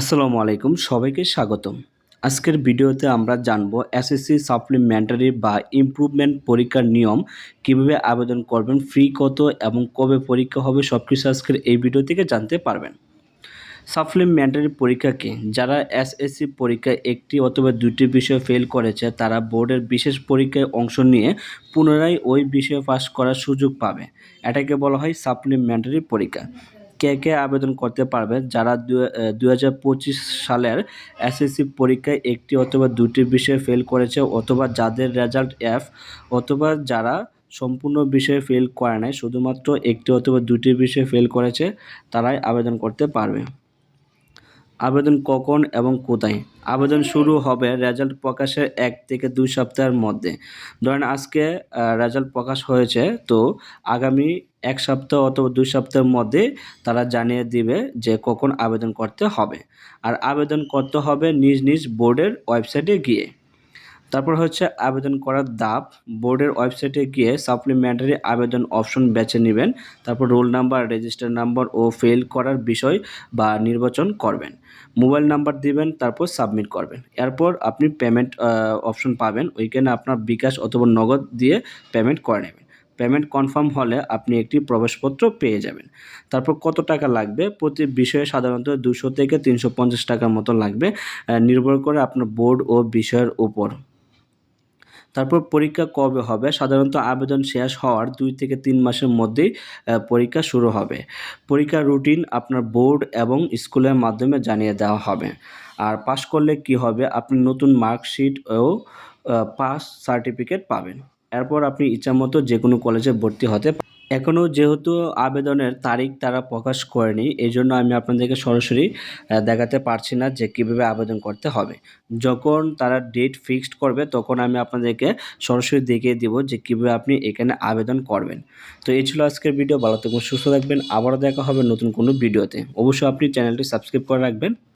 আসসালামু আলাইকুম, সবাইকে স্বাগতম। আজকের ভিডিওতে আমরা জানব এসএসসি সাপ্লিমেন্টারি বা ইমপ্রুভমেন্ট পরীক্ষার নিয়ম কীভাবে আবেদন করবেন ফ্রি কত এবং কবে পরীক্ষা হবে সব কিছু আজকের এই ভিডিও থেকে জানতে পারবেন। সাপ্লিমেন্টারি পরীক্ষা কি যারা এসএসসি পরীক্ষায় একটি অথবা দুটি বিষয় ফেল করেছে, তারা বোর্ডের বিশেষ পরীক্ষায় অংশ নিয়ে পুনরায় ওই বিষয়ে পাস করার সুযোগ পাবে। এটাকে বলা হয় সাপ্লিমেন্টারি পরীক্ষা। কে কে আবেদন করতে পারবে যারা দু হাজার পঁচিশ সালের এসএসসি পরীক্ষায় একটি অথবা দুটি বিষয়ে ফেল করেছে অথবা যাদের রেজাল্ট এফ অথবা যারা সম্পূর্ণ বিষয়ে ফেল করে নাই, শুধুমাত্র একটি অথবা দুটি বিষয়ে ফেল করেছে, তারাই আবেদন করতে পারবে। আবেদন কখন এবং কোথায়? আবেদন শুরু হবে রেজাল্ট প্রকাশের এক থেকে দুই সপ্তাহের মধ্যে। ধরেন আজকে রেজাল্ট প্রকাশ হয়েছে, তো আগামী এক সপ্তাহ অথবা দুই সপ্তাহের মধ্যে তারা জানিয়ে দিবে যে কখন আবেদন করতে হবে। আর আবেদন করতে হবে নিজ নিজ বোর্ডের ওয়েবসাইটে গিয়ে। তারপর হচ্ছে আবেদন করার দাপ। বোর্ডের ওয়েবসাইটে গিয়ে সাপ্লিমেন্টারি আবেদন অপশন বেছে নেবেন। তারপর রোল নাম্বার, রেজিস্টার নাম্বার ও ফেল করার বিষয় বা নির্বাচন করবেন। মোবাইল নাম্বার দিবেন, তারপর সাবমিট করবেন। এরপর আপনি পেমেন্ট অপশন পাবেন। ওইখানে আপনার বিকাশ অথবা নগদ দিয়ে পেমেন্ট করে নেবেন। পেমেন্ট কনফার্ম হলে আপনি একটি প্রবেশপত্র পেয়ে যাবেন। তারপর কত টাকা লাগবে? প্রতি বিষয়ে সাধারণত দুশো থেকে তিনশো পঞ্চাশ টাকার মতো লাগবে নির্ভর করে আপনার বোর্ড ও বিষয়ের উপর। তারপর পরীক্ষা কবে হবে? সাধারণত আবেদন শেষ হওয়ার দুই থেকে তিন মাসের মধ্যেই পরীক্ষা শুরু হবে। পরীক্ষার রুটিন আপনার বোর্ড এবং স্কুলের মাধ্যমে জানিয়ে দেওয়া হবে। আর পাশ করলে কি হবে? আপনি নতুন মার্কশিট ও পাস সার্টিফিকেট পাবেন। এরপর আপনি ইচ্ছামতো যে কোনো কলেজে ভর্তি হতে এখনও যেহেতু আবেদনের তারিখ তারা প্রকাশ করেনি এই জন্য আমি আপনাদেরকে সরাসরি দেখাতে পারছি না যে কীভাবে আবেদন করতে হবে। যখন তারা ডেট ফিক্সড করবে, তখন আমি আপনাদেরকে সরাসরি দেখিয়ে দিব যে কীভাবে আপনি এখানে আবেদন করবেন। তো এই ছিল আজকের ভিডিও ভালো থাকবেন, সুস্থ থাকবেন। আবারও দেখা হবে নতুন কোনো ভিডিওতে অবশ্যই আপনি চ্যানেলটি সাবস্ক্রাইব করে রাখবেন।